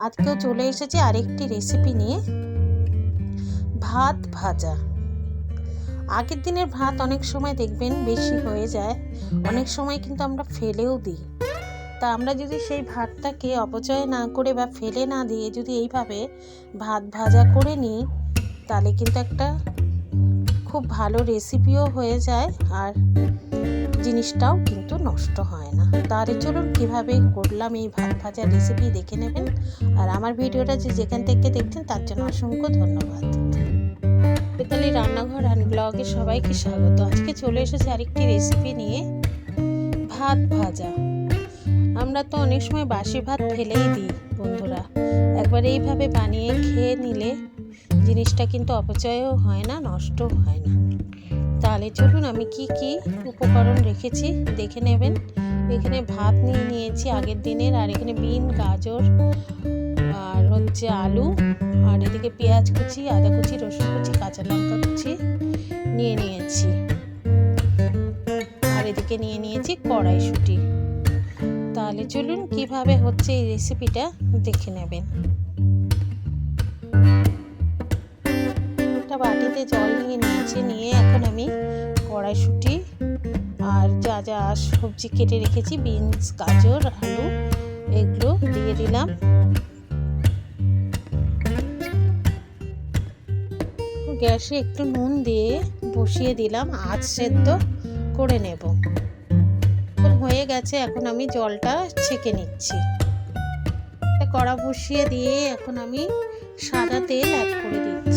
আজকেও চলে এসেছি আরেকটি রেসিপি নিয়ে। ভাত ভাজা। আগের দিনের ভাত অনেক সময় দেখবেন বেশি হয়ে যায়, অনেক সময় কিন্তু আমরা ফেলেও দিই। তা আমরা যদি সেই ভাতটাকে অপচয় না করে বা ফেলে না দিয়ে যদি এইভাবে ভাত ভাজা করে নিই, তাহলে কিন্তু একটা খুব ভালো রেসিপিও হয়ে যায়। আর জিনিসটাও কিন্তু নষ্ট হয় না। তাহলে চলুন কীভাবে করলাম এই ভাত ভাজার রেসিপি দেখে নেবেন। আর আমার ভিডিওটা যে যেখান থেকে দেখছেন, তার জন্য অসংখ্য ধন্যবাদ। বেতালি রান্নাঘর অ্যান্ড ব্লগে সবাইকে স্বাগত। আজকে চলে এসেছে আরেকটি রেসিপি নিয়ে, ভাত ভাজা। আমরা তো অনেক সময় বাসি ভাত ফেলেই দিই, বন্ধুরা। একবার এইভাবে বানিয়ে খেয়ে নিলে জিনিসটা কিন্তু অপচয়ও হয় না, নষ্টও হয় না। তাহলে চলুন আমি কি কি উপকরণ রেখেছি, দেখে নেবেন। এখানে ভাত নিয়ে নিয়েছি আগের দিনের, আর এখানে বিন, গাজর, আর হচ্ছে আলু, আর এদিকে পেঁয়াজ কুচি, আদা কুচি, রসুন কুচি, কাঁচা লঙ্কা কুচি নিয়ে নিয়েছি। আর এদিকে নিয়ে নিয়েছি কড়াইশুঁটি। তাহলে চলুন কীভাবে হচ্ছে এই রেসিপিটা দেখে নেবেন। একটা বাটিতে জল নিয়ে, নিয়েছি, নিয়ে এখন আমি কড়াইশুঁটি আর যা যা সবজি কেটে রেখেছি, বিনস, গাজর, আলু, এগুলো দিয়ে দিলাম। গ্যাসে একটু নুন দিয়ে বসিয়ে দিলাম আজ সেদ্ধ করে নেব। হয়ে গেছে, এখন আমি জলটা ছেঁকে নিচ্ছি। কড়া বসিয়ে দিয়ে এখন আমি সাদা তেল অ্যাড করে দিচ্ছি।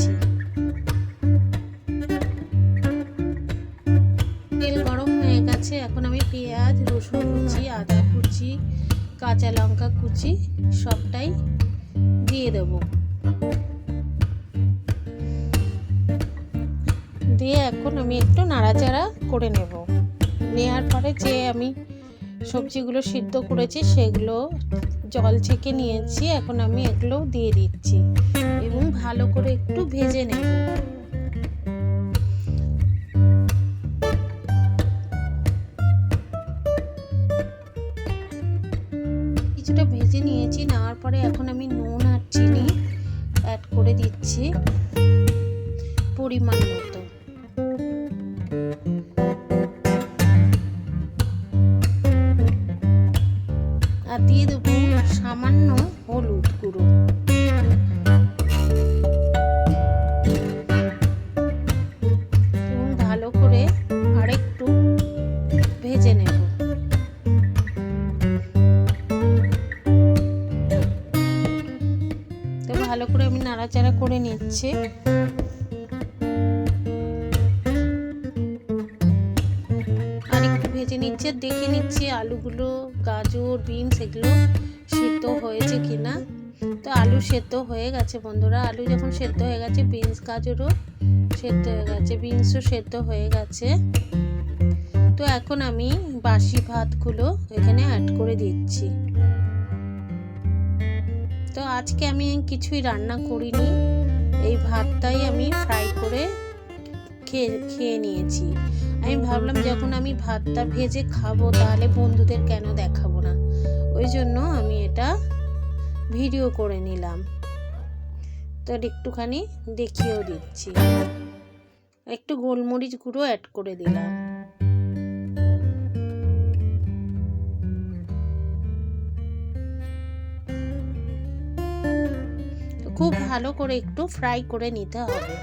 কাঁচা লঙ্কা কুচি সবটাই দিয়ে দেব। দিয়ে এখন আমি একটু নাড়াচাড়া করে নেব। নেওয়ার পরে যে আমি সবজিগুলো সিদ্ধ করেছি সেগুলো জল ছেঁকে নিয়েছি, এখন আমি এগুলো দিয়ে দিচ্ছি এবং ভালো করে একটু ভেজে নেব। কিছুটা ভেজে নিয়েছি, নেওয়ার পরে এখন আমি নুন আর চিনি অ্যাড করে দিচ্ছি পরিমাণ মতো। আর দিয়ে দেবো সামান্য ভালো করে আমি নাড়াচাড়া করে নিচ্ছি। ভেজে নিচ্ছে, দেখে নিচ্ছি আলুগুলো, গাজর, বিনস এগুলো সিদ্ধ হয়েছে কিনা। তো আলু সেদ্ধ হয়ে গেছে বন্ধুরা, আলু যখন সেদ্ধ হয়ে গেছে, বিনস, গাজরও সেদ্ধ হয়ে গেছে, বিনসও সেদ্ধ হয়ে গেছে। তো এখন আমি বাসি ভাতগুলো এখানে অ্যাড করে দিচ্ছি। তো আজকে আমি কিছুই রান্না করিনি। এই ভাতটাই আমি ফ্রাই করে খেয়ে খেয়ে নিয়েছি। আমি ভাবলাম যখন আমি ভাতটা ভেজে খাব তাহলে বন্ধুদের কেন দেখাবো না? ওই জন্য আমি এটা ভিডিও করে নিলাম। তো একটুখানি দেখিয়েও দিচ্ছি। একটু গোলমরিচ গুঁড়ো অ্যাড করে দিলাম। খুব ভালো করে একটু ফ্রাই করে নিতে হবে।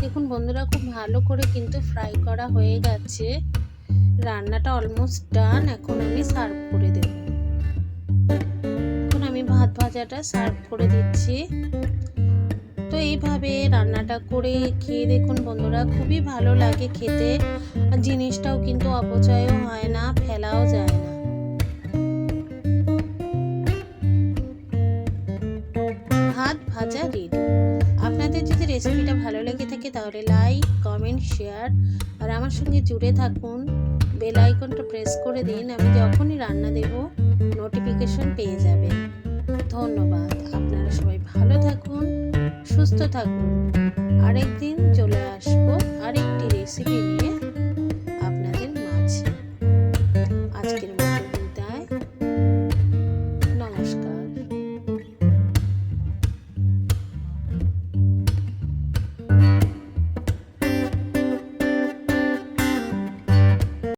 দেখুন বন্ধুরা, খুব ভালো করে কিন্তু ফ্রাই করা হয়ে গেছে। রান্নাটা অলমোস্ট ডান এখন আমি সার্ভ করে দেব। এখন আমি ভাত ভাজাটা সার্ভ করে দিচ্ছি। তো এইভাবে রান্নাটা করে খেয়ে দেখুন বন্ধুরা, খুবই ভালো লাগে খেতে। জিনিসটাও কিন্তু অপচয়ও হয় না, ফেলাও যায় না। ভাত ভাজা রেডি আপনাদের যদি রেসিপিটা ভালো লেগে থাকে তাহলে লাইক কমেন্ট শেয়ার আর আমার সঙ্গে জুড়ে থাকুন। বেল আইকনটা প্রেস করে দিন, আমি যখনই রান্না দেব নোটিফিকেশন পেয়ে যাবে। ধন্যবাদ। আপনারা সবাই ভালো থাকুন, সুস্থ থাকুন। আরেকদিন চলে